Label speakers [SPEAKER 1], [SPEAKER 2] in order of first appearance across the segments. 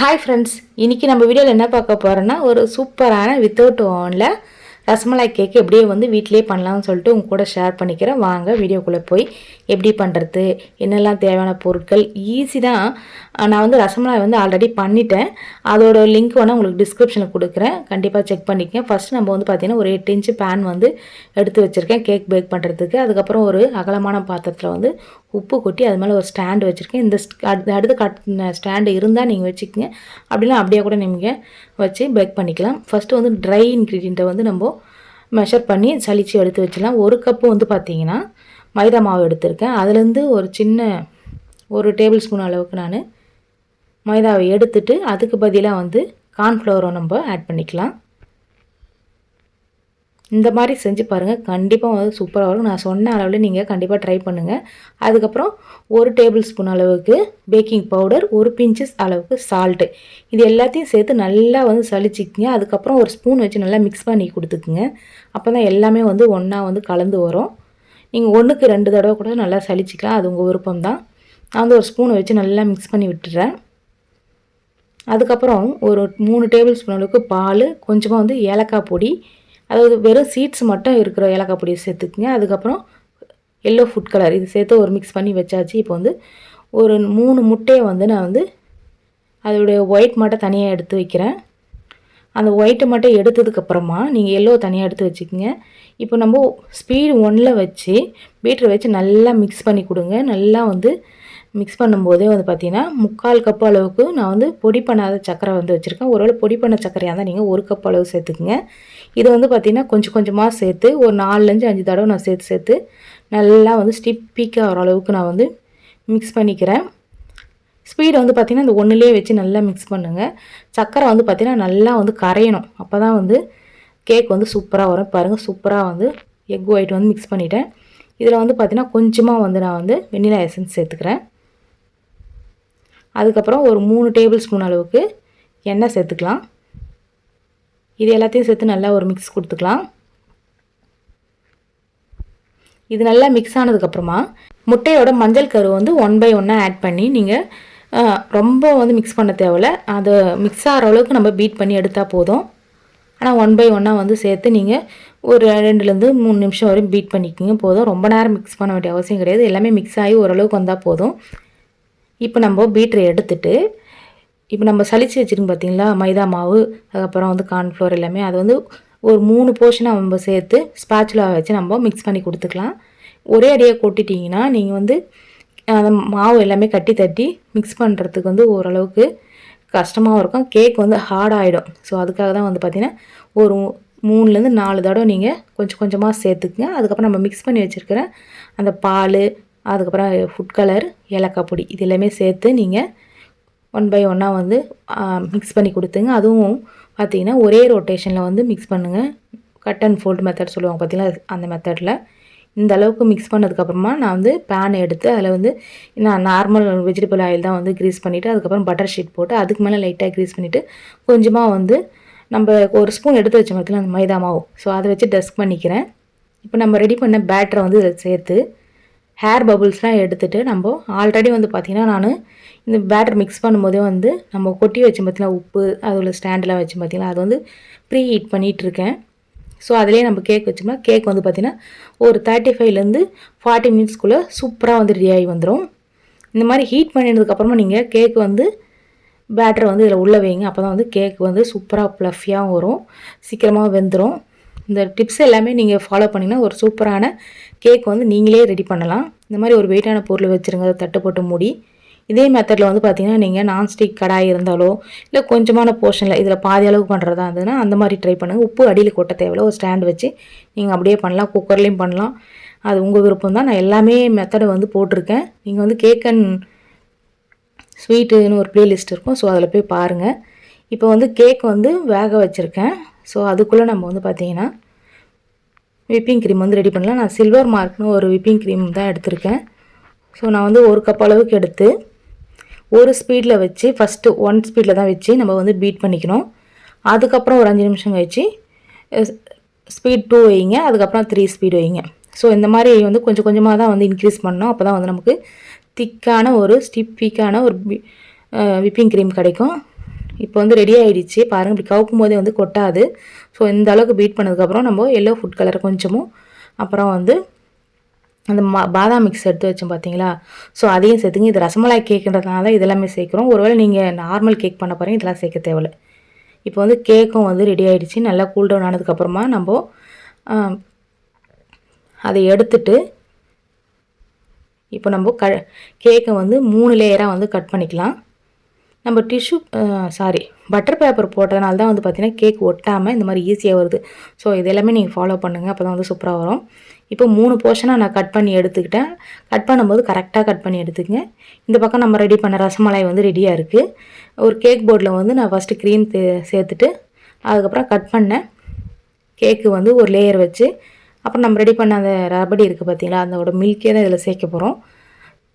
[SPEAKER 1] Hi friends இன்றைக்கி நம்ம வீடியோவில் என்ன பார்க்க போகிறோன்னா ஒரு சூப்பரான வித்தவுட் ஓனில் ரசமலாய் கேக் எப்படியே வந்து வீட்டிலே பண்ணலாம்னு சொல்லிட்டு உங்க கூட ஷேர் பண்ணிக்கிறேன். வாங்க வீடியோக்குள்ளே போய் எப்படி பண்ணுறது என்னெல்லாம் தேவையான பொருட்கள் ஈஸி தான். நான் வந்து ரசமலாய் வந்து ஆல்ரெடி பண்ணிட்டேன். அதோட லிங்க் வேணால் உங்களுக்கு டிஸ்கிரிப்ஷனில் கொடுக்குறேன். கண்டிப்பாக செக் பண்ணிக்கங்க. ஃபஸ்ட்டு நம்ம வந்து பார்த்திங்கன்னா ஒரு எட்டு இன்ச்சு பேன் வந்து எடுத்து வச்சுருக்கேன் கேக் பேக் பண்ணுறதுக்கு அதுக்கப்புறம் ஒரு அகலமான பாத்திரத்தில் வந்து உப்பு கொட்டி அது மேலே ஒரு ஸ்டாண்டு வச்சுருக்கேன். இந்த அடுத்த கட் ஸ்டாண்டு இருந்தால் நீங்கள் வச்சுக்கோங்க. அப்படின்னா அப்படியே கூட நீங்கள் வச்சு பேக் பண்ணிக்கலாம். ஃபஸ்ட்டு வந்து ட்ரை இன்க்ரீடியண்ட்டை வந்து நம்ம மெஷர் பண்ணி சளிச்சு எடுத்து வச்சிடலாம். ஒரு கப்பு வந்து பார்த்திங்கன்னா மைதா மாவு எடுத்திருக்கேன். அதுலேருந்து ஒரு சின்ன ஒரு டேபிள் ஸ்பூன் அளவுக்கு நான் மைதாவை எடுத்துட்டு அதுக்கு பதிலாக வந்து கார்ன்ஃப்ளவரை நம்ம ஆட் பண்ணிக்கலாம். இந்த மாதிரி செஞ்சு பாருங்கள் கண்டிப்பாக வந்து சூப்பராக வரும். நான் சொன்ன அளவில் நீங்கள் கண்டிப்பாக ட்ரை பண்ணுங்கள் அதுக்கப்புறம் ஒரு டேபிள் ஸ்பூன் அளவுக்கு பேக்கிங் பவுடர் ஒரு பிஞ்சஸ் அளவுக்கு சால்ட்டு இது எல்லாத்தையும் சேர்த்து நல்லா வந்து சளிச்சிக்கிங்க. அதுக்கப்புறம் ஒரு ஸ்பூன் வச்சு நல்லா மிக்ஸ் பண்ணி கொடுத்துக்குங்க. அப்போ தான் எல்லாமே வந்து ஒன்றா வந்து கலந்து வரும். நீங்கள் ஒன்றுக்கு ரெண்டு தடவை கூட நல்லா சளிச்சிக்கலாம். அது உங்கள் விருப்பம் தான் நான் வந்து ஒரு ஸ்பூனை வச்சு நல்லா மிக்ஸ் பண்ணி விட்டுறேன். அதுக்கப்புறம் ஒரு மூணு டேபிள் ஸ்பூன் அளவுக்கு பால் கொஞ்சமாக வந்து ஏலக்காய் பொடி அதாவது வெறும் சீட்ஸ் மட்டும் இருக்கிற ஏலக்காய் பொடியை சேர்த்துக்குங்க. அதுக்கப்புறம் எல்லோ ஃபுட் கலர் இது சேர்த்து ஒரு மிக்ஸ் பண்ணி வச்சாச்சு. இப்போ வந்து ஒரு மூணு முட்டையை வந்து நான் வந்து அதோடைய ஒயிட் மட்டும் தனியாக எடுத்து வைக்கிறேன். அந்த ஒயிட்டை மட்டும் எடுத்ததுக்கப்புறமா நீங்கள் எல்லோ தனியாக எடுத்து வச்சுக்கோங்க. இப்போ நம்ம ஸ்பீடு ஒன்னில் வச்சு பீட்டரை வச்சு நல்லா மிக்ஸ் பண்ணி கொடுங்க. நல்லா வந்து மிக்ஸ் பண்ணும்போதே வந்து பார்த்தீங்கன்னா முக்கால் கப் அளவுக்கு நான் வந்து பொடி பண்ணாத சக்கரை வந்து வச்சுருக்கேன். ஒருவேளை பொடி பண்ண சக்கரையாக இருந்தால் நீங்கள் ஒரு கப் அளவு சேர்த்துக்குங்க. இதை வந்து பார்த்திங்கன்னா கொஞ்சம் கொஞ்சமாக சேர்த்து ஒரு நாலுலேருந்து அஞ்சு தடவை நான் சேர்த்து சேர்த்து நல்லா வந்து ஸ்டிப்பிக்காக வர அளவுக்கு நான் வந்து மிக்ஸ் பண்ணிக்கிறேன். ஸ்பீடை வந்து பார்த்திங்கன்னா இந்த ஒன்றுலேயே வச்சு நல்லா மிக்ஸ் பண்ணுங்கள் சக்கரை வந்து பார்த்திங்கன்னா நல்லா வந்து கரையணும். அப்போ தான் வந்து கேக் வந்து சூப்பராக வரும். பாருங்கள் சூப்பராக வந்து எக் ஒயிட் வந்து மிக்ஸ் பண்ணிவிட்டேன் இதில் வந்து பார்த்திங்கன்னா கொஞ்சமாக வந்து நான் வந்து வெண்ணிலா எசன்ஸ் சேர்த்துக்கிறேன். அதுக்கப்புறம் ஒரு மூணு டேபிள் ஸ்பூன் அளவுக்கு எண்ணெய் சேர்த்துக்கலாம். இது எல்லாத்தையும் சேர்த்து நல்லா ஒரு மிக்ஸ் கொடுத்துக்கலாம். இது நல்லா மிக்ஸ் ஆனதுக்கப்புறமா முட்டையோட மஞ்சள் கரு வந்து ஒன் பை ஒன்னாக ஆட் பண்ணி நீங்கள் ரொம்ப வந்து மிக்ஸ் பண்ண தேவையில்ல. அதை மிக்ஸ் ஆகிற அளவுக்கு நம்ம பீட் பண்ணி எடுத்தால் போதும். ஆனால் ஒன் பை ஒன்னாக வந்து சேர்த்து நீங்கள் ஒரு ரெண்டுலேருந்து மூணு நிமிஷம் வரையும் பீட் பண்ணிக்கிங்க. போதும். ரொம்ப நேரம் மிக்ஸ் பண்ண வேண்டிய அவசியம் கிடையாது. எல்லாமே மிக்ஸ் ஆகி ஓரளவுக்கு வந்தால் போதும். இப்போ நம்ம பீட்ரை எடுத்துட்டு இப்போ நம்ம சளிச்சு வச்சுருக்கோம் பார்த்தீங்களா மைதா மாவு அதுக்கப்புறம் வந்து கார்ன்ஃப்ளோர் எல்லாமே. அது வந்து ஒரு மூணு போர்ஷனாக நம்ம சேர்த்து ஸ்பாச்சுலாக வச்சு நம்ம மிக்ஸ் பண்ணி கொடுத்துக்கலாம். ஒரே அடியாக கொட்டிட்டிங்கன்னா நீங்கள் வந்து அந்த மாவு எல்லாமே கட்டி தட்டி மிக்ஸ் பண்ணுறதுக்கு வந்து ஓரளவுக்கு கஷ்டமாகவும் இருக்கும். கேக் வந்து ஹார்ட் ஆகிடும் ஸோ அதுக்காக தான் வந்து பார்த்திங்கன்னா ஒரு மூணுலேருந்து நாலு தடவை நீங்கள் கொஞ்சம் கொஞ்சமாக சேர்த்துக்குங்க. அதுக்கப்புறம் நம்ம மிக்ஸ் பண்ணி வச்சுருக்கிற அந்த பால் அதுக்கப்புறம் ஃபுட் கலர் ஏலக்காய் பொடி இது எல்லாமே சேர்த்து நீங்கள் ஒன் பை ஒன்னாக வந்து மிக்ஸ் பண்ணி கொடுத்துங்க. அதுவும் பார்த்தீங்கன்னா ஒரே ரொட்டேஷனில் வந்து மிக்ஸ் பண்ணுங்கள் கட் அண்ட் ஃபோல்டு மெத்தட் சொல்லுவாங்க பார்த்தீங்களா அந்த மெத்தடில் இந்த அளவுக்கு மிக்ஸ் பண்ணதுக்கப்புறமா நான் வந்து பேன் எடுத்து அதில் வந்து நான் நார்மல் வெஜிடபிள் ஆயில் தான் வந்து க்ரீஸ் பண்ணிவிட்டு அதுக்கப்புறம் பட்டர் ஷீட் போட்டு அதுக்கு மேலே லைட்டாக க்ரீஸ் பண்ணிவிட்டு கொஞ்சமாக வந்து நம்ம ஒரு ஸ்பூன் எடுத்து வச்ச பார்த்தீங்கன்னா அந்த மைதா மாவு. ஸோ அதை வச்சு டஸ்க் பண்ணிக்கிறேன். இப்போ நம்ம ரெடி பண்ண பேட்டரை வந்து இதை சேர்த்து ஹேர் பபுள்ஸ்லாம் எடுத்துகிட்டு நம்ம ஆல்ரெடி வந்து பார்த்திங்கன்னா நான் இந்த பேட்டர் மிக்ஸ் பண்ணும்போதே வந்து நம்ம கொட்டி வச்சு பார்த்திங்கன்னா உப்பு அதில் ஸ்டாண்டில் வச்சு பார்த்திங்கன்னா அது வந்து ப்ரீ ஹீட் பண்ணிகிட்ருக்கேன் ஸோ அதிலே நம்ம கேக் வச்சோம்னா கேக் வந்து பார்த்திங்கன்னா ஒரு தேர்ட்டி ஃபைவ்லேருந்து ஃபார்ட்டி மினிட்ஸ்க்குள்ளே சூப்பராக வந்து ரெடி ஆகி வந்துடும் இந்த மாதிரி ஹீட் பண்ணினதுக்கப்புறமா நீங்கள் கேக் வந்து பேட்டரை வந்து இதில் உள்ளே வைங்க. அப்போ தான் வந்து கேக் வந்து சூப்பராக ப்ளஃபியாகவும் வரும். சீக்கிரமாக வெந்துடும் இந்த டிப்ஸ் எல்லாமே நீங்கள் ஃபாலோ பண்ணிங்கன்னா ஒரு சூப்பரான கேக் வந்து நீங்களே ரெடி பண்ணலாம். இந்த மாதிரி ஒரு வெயிட்டான பொருள் வச்சுருங்க. தட்டு போட்டு மூடி. இதே மெத்தடில் வந்து பார்த்திங்கன்னா நீங்கள் நான்ஸ்டிக் கடாய் இருந்தாலோ இல்லை கொஞ்சமான போர்ஷனில் இதில் பாதி அளவு பண்ணுறதா இருந்ததுன்னா அந்த மாதிரி ட்ரை பண்ணுங்கள் உப்பு அடியில் கொட்ட தேவையில்ல. ஒரு ஸ்டாண்ட் வச்சு நீங்கள் அப்படியே பண்ணலாம். குக்கர்லேயும் பண்ணலாம். அது உங்கள் விருப்பம் தான். நான் எல்லாமே மெத்தடை வந்து போட்டிருக்கேன். நீங்கள் வந்து கேக் அண்ட் ஸ்வீட்டுன்னு ஒரு ப்ளேலிஸ்ட் இருக்கும். ஸோ அதில் போய் பாருங்கள் இப்போ வந்து கேக் வந்து வேக வச்சுருக்கேன். ஸோ அதுக்குள்ளே நம்ம வந்து பார்த்திங்கன்னா விப்பிங் க்ரீம் வந்து ரெடி பண்ணலாம். நான் சில்வர் மார்க்னு ஒரு விப்பிங் க்ரீம் தான் எடுத்திருக்கேன். ஸோ நான் வந்து ஒரு கப் அளவுக்கு எடுத்து ஒரு ஸ்பீடில் வச்சு ஃபஸ்ட்டு ஒன் ஸ்பீடில் தான் வச்சு நம்ம வந்து பீட் பண்ணிக்கணும். அதுக்கப்புறம் ஒரு அஞ்சு நிமிஷம் கழிச்சு ஸ்பீட் டூ வைங்க. அதுக்கப்புறம் த்ரீ ஸ்பீடு வைங்க. ஸோ இந்த மாதிரி வந்து கொஞ்சம் கொஞ்சமாக தான் வந்து இன்க்ரீஸ் பண்ணோம் அப்போ தான் வந்து நமக்கு திக்கான ஒரு ஸ்டிப்பிக்கான ஒரு விப்பிங் க்ரீம் கிடைக்கும். இப்போ வந்து ரெடி ஆகிடுச்சு பாருங்கள் இப்படி கவுக்கும் போதே வந்து கொட்டாது. ஸோ இந்த அளவுக்கு பீட் பண்ணதுக்கப்புறம் நம்ம எல்லோ ஃபுட் கலர் கொஞ்சமும் அப்புறம் வந்து அந்த மா பாதாம் மிக்ஸ் எடுத்து வச்சோம் பார்த்தீங்களா ஸோ அதையும் சேர்த்துங்க. இது ரசமலாய் கேக்குன்றதுனால தான் இதெல்லாமே சேர்க்குறோம். ஒருவேளை நீங்கள் நார்மல் கேக் பண்ண போகிறீங்க இதெல்லாம் சேர்க்க தேவையில்ல. இப்போ வந்து கேக்கும் வந்து ரெடி ஆகிடுச்சு நல்லா கூல் டவுன் ஆனதுக்கப்புறமா நம்ம அதை எடுத்துட்டு இப்போ நம்ம க கேக்கை வந்து மூணு லேயராக வந்து கட் பண்ணிக்கலாம். நம்ம டிஷ்யூ சாரி பட்டர் பேப்பர் போட்டதுனால தான் வந்து பார்த்திங்கன்னா கேக் ஒட்டாமல் இந்த மாதிரி ஈஸியாக வருது. ஸோ இது எல்லாமே நீங்கள் ஃபாலோ பண்ணுங்கள் அப்போ தான் வந்து சூப்பராக வரும். இப்போ மூணு போர்ஷனாக நான் கட் பண்ணி எடுத்துக்கிட்டேன். கட் பண்ணும்போது கரெக்டாக கட் பண்ணி எடுத்துக்கங்க. இந்த பக்கம் நம்ம ரெடி பண்ண ரசமலாய் வந்து ரெடியாக இருக்குது ஒரு கேக் போர்டில் வந்து நான் ஃபஸ்ட்டு க்ரீம் சேர்த்துட்டு அதுக்கப்புறம் கட் பண்ணேன் கேக்கு வந்து ஒரு லேயர் வச்சு அப்புறம் நம்ம ரெடி பண்ண அந்த ரபடி இருக்குது பார்த்தீங்களா அதோட மில்கே தான் இதில் சேர்க்க போகிறோம்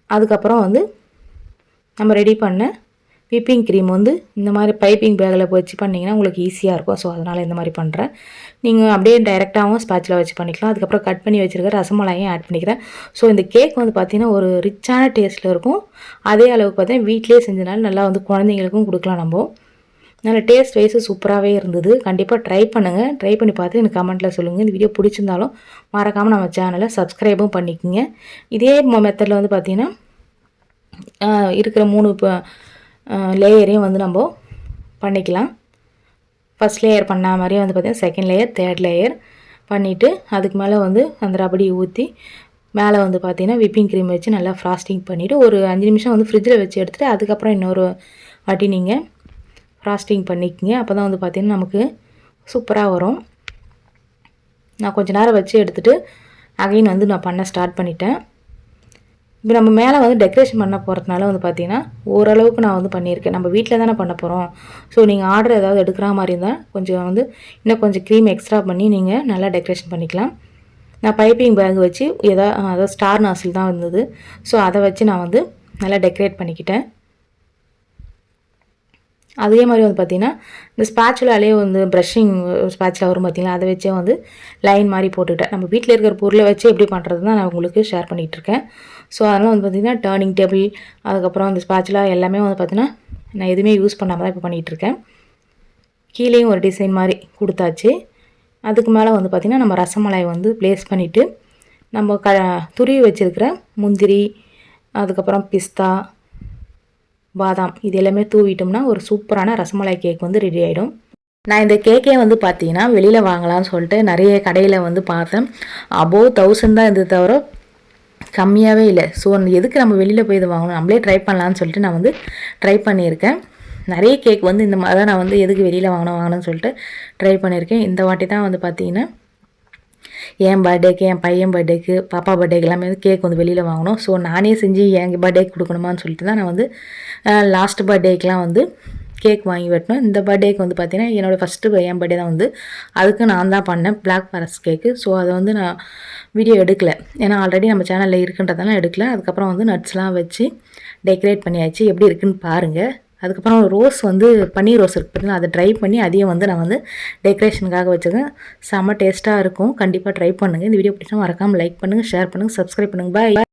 [SPEAKER 1] அதுக்கப்புறம் வந்து நம்ம ரெடி பண்ண விப்பிங் க்ரீம் வந்து இந்த மாதிரி பைப்பிங் பேக்கில் வச்சு பண்ணிங்கன்னா உங்களுக்கு ஈஸியாக இருக்கும். ஸோ அதனால் இந்த மாதிரி பண்ணுறேன். நீங்கள் அப்படியே டைரெக்டாகவும் ஸ்பேச்சில் வச்சு பண்ணிக்கலாம். அதுக்கப்புறம் கட் பண்ணி வச்சுருக்க ரசமலாயும் ஆட் பண்ணிக்கிறேன். ஸோ இந்த கேக் வந்து பார்த்திங்கன்னா ஒரு ரிச்சான டேஸ்ட்டில் இருக்கும். அதே அளவுக்கு பார்த்தீங்கன்னா வீட்டிலே செஞ்சனால நல்லா வந்து குழந்தைங்களுக்கும் கொடுக்கலாம் நம்ம. நல்ல டேஸ்ட் வைஸு சூப்பராகவே இருந்தது. கண்டிப்பாக ட்ரை பண்ணுங்கள் ட்ரை பண்ணி பார்த்து எனக்கு கமெண்ட்டில் சொல்லுங்கள் இந்த வீடியோ பிடிச்சிருந்தாலும் மறக்காமல் நம்ம சேனலை சப்ஸ்கிரைபும் பண்ணிக்கோங்க. இதே மெத்தடில் வந்து பார்த்திங்கன்னா இருக்கிற மூணு இப்போ லேயரையும் வந்து நம்ம பண்ணிக்கலாம். ஃபஸ்ட் லேயர் பண்ண மாதிரியே வந்து பார்த்திங்கன்னா செகண்ட் லேயர் தேர்ட் லேயர் பண்ணிவிட்டு அதுக்கு மேலே வந்து அந்த ரபடி ஊற்றி மேலே வந்து பார்த்திங்கன்னா விப்பிங் க்ரீம் வச்சு நல்லா ஃப்ராஸ்டிங் பண்ணிவிட்டு ஒரு அஞ்சு நிமிஷம் வந்து ஃப்ரிட்ஜில் வச்சு எடுத்துகிட்டு அதுக்கப்புறம் இன்னொரு வாட்டி நீங்கள் ஃப்ராஸ்டிங் பண்ணிக்கோங்க. அப்போ தான் வந்து பார்த்திங்கன்னா நமக்கு சூப்பராக வரும். நான் கொஞ்சம் நேரம் வச்சு எடுத்துகிட்டு அகைன் வந்து நான் பண்ண ஸ்டார்ட் பண்ணிட்டேன். இப்போ நம்ம மேலே வந்து டெக்கரேஷன் பண்ண போகிறதுனால வந்து பார்த்திங்கன்னா ஓரளவுக்கு நான் வந்து பண்ணியிருக்கேன். நம்ம வீட்டில் தானே பண்ண போகிறோம் ஸோ நீங்கள் ஆர்டர் ஏதாவது எடுக்கிற மாதிரி இருந்தால் கொஞ்சம் வந்து இன்னும் கொஞ்சம் க்ரீம் எக்ஸ்ட்ரா பண்ணி நீங்கள் நல்லா டெக்கரேஷன் பண்ணிக்கலாம். நான் பைப்பிங் பேக் வச்சு எதா அதாவது ஸ்டார் நாசில் தான் இருந்தது. ஸோ அதை வச்சு நான் வந்து நல்லா டெக்கரேட் பண்ணிக்கிட்டேன். அதே மாதிரி வந்து பார்த்திங்கன்னா இந்த ஸ்பேச்சுலாலே வந்து ப்ரஷிங் ஸ்பேச்சில் வரும் பார்த்திங்களா அதை வச்சே வந்து லைன் மாதிரி போட்டுக்கிட்டேன் நம்ம வீட்டில் இருக்கிற பொருளை வச்சு எப்படி பண்ணுறது தான் நான் உங்களுக்கு ஷேர் பண்ணிகிட்ருக்கேன் ஸோ அதனால் வந்து பார்த்திங்கன்னா டேர்னிங் டேபிள் அதுக்கப்புறம் அந்த ஸ்பேச்சுலா எல்லாமே வந்து பார்த்திங்கன்னா நான் எதுவுமே யூஸ் பண்ணாமல் தான் இப்போ பண்ணிகிட்ருக்கேன் கீழேயும் ஒரு டிசைன் மாதிரி கொடுத்தாச்சு. அதுக்கு மேலே வந்து பார்த்திங்கன்னா நம்ம ரசமலாய் வந்து ப்ளேஸ் பண்ணிவிட்டு நம்ம க துருவி வச்சுருக்கிற முந்திரி அதுக்கப்புறம் பிஸ்தா பாதாம் இது எல்லாமே தூவிட்டோம்னா ஒரு சூப்பரான ரசமலாய் கேக் வந்து ரெடி ஆகிடும் நான் இந்த கேக்கே வந்து பார்த்தீங்கன்னா வெளியில் வாங்கலாம்னு சொல்லிட்டு நிறைய கடையில் வந்து பார்த்தேன். அபோவ் தௌசண்ட் தான் இது தவிர கம்மியாகவே இல்லை. ஸோ எதுக்கு நம்ம வெளியில் போய் இது வாங்கணும்? நம்மளே ட்ரை பண்ணலான்னு சொல்லிட்டு நான் வந்து ட்ரை பண்ணியிருக்கேன். நிறைய கேக் வந்து இந்த மாதிரி தான் நான் வந்து எதுக்கு வெளியில் வாங்கணும் வாங்கணும்னு சொல்லிட்டு ட்ரை பண்ணியிருக்கேன். இந்த வாட்டி தான் வந்து பார்த்தீங்கன்னா என் பர்த்டேக்கு என் பையன் பர்த்டேக்கு பாப்பா பர்த்டேக்கு எல்லாமே வந்து கேக் வந்து வெளியில் வாங்கணும். ஸோ நானே செஞ்சு என் பர்த்டேக்கு கொடுக்கணுமான்னு சொல்லிட்டு தான் நான் வந்து லாஸ்ட் பர்த்டேக்கெலாம் வந்து கேக் வாங்கி வெட்டணும் இந்த பர்த்டேக்கு வந்து பார்த்தீங்கன்னா என்னோடய ஃபஸ்ட்டு என் பர்த்டே தான் வந்து அதுக்கு நான் தான் பண்ணேன் பிளாக் ஃபாரஸ்ட் கேக்கு ஸோ அதை வந்து நான் வீடியோ எடுக்கலை. ஏன்னா ஆல்ரெடி நம்ம சேனலில் இருக்குன்றதெல்லாம் எடுக்கல. அதுக்கப்புறம் வந்து நட்ஸ்லாம் வச்சு டெக்கரேட் பண்ணியாச்சு. எப்படி இருக்குன்னு பாருங்கள் அதுக்கப்புறம் ரோஸ் வந்து பன்னீர் ரோஸ் இருக்குது பார்த்தீங்கன்னா அதை ட்ரை பண்ணி அதையும் வந்து நான் வந்து டெக்கரேஷனுக்காக வச்சுருக்கேன். செம்ம டேஸ்ட்டாக இருக்கும். கண்டிப்பாக ட்ரை பண்ணுங்கள் இந்த வீடியோ பிடிச்சா மறக்காமல் லைக் பண்ணுங்கள் ஷேர் பண்ணுங்கள் சப்ஸ்கிரைப் பண்ணுங்கள் பாய்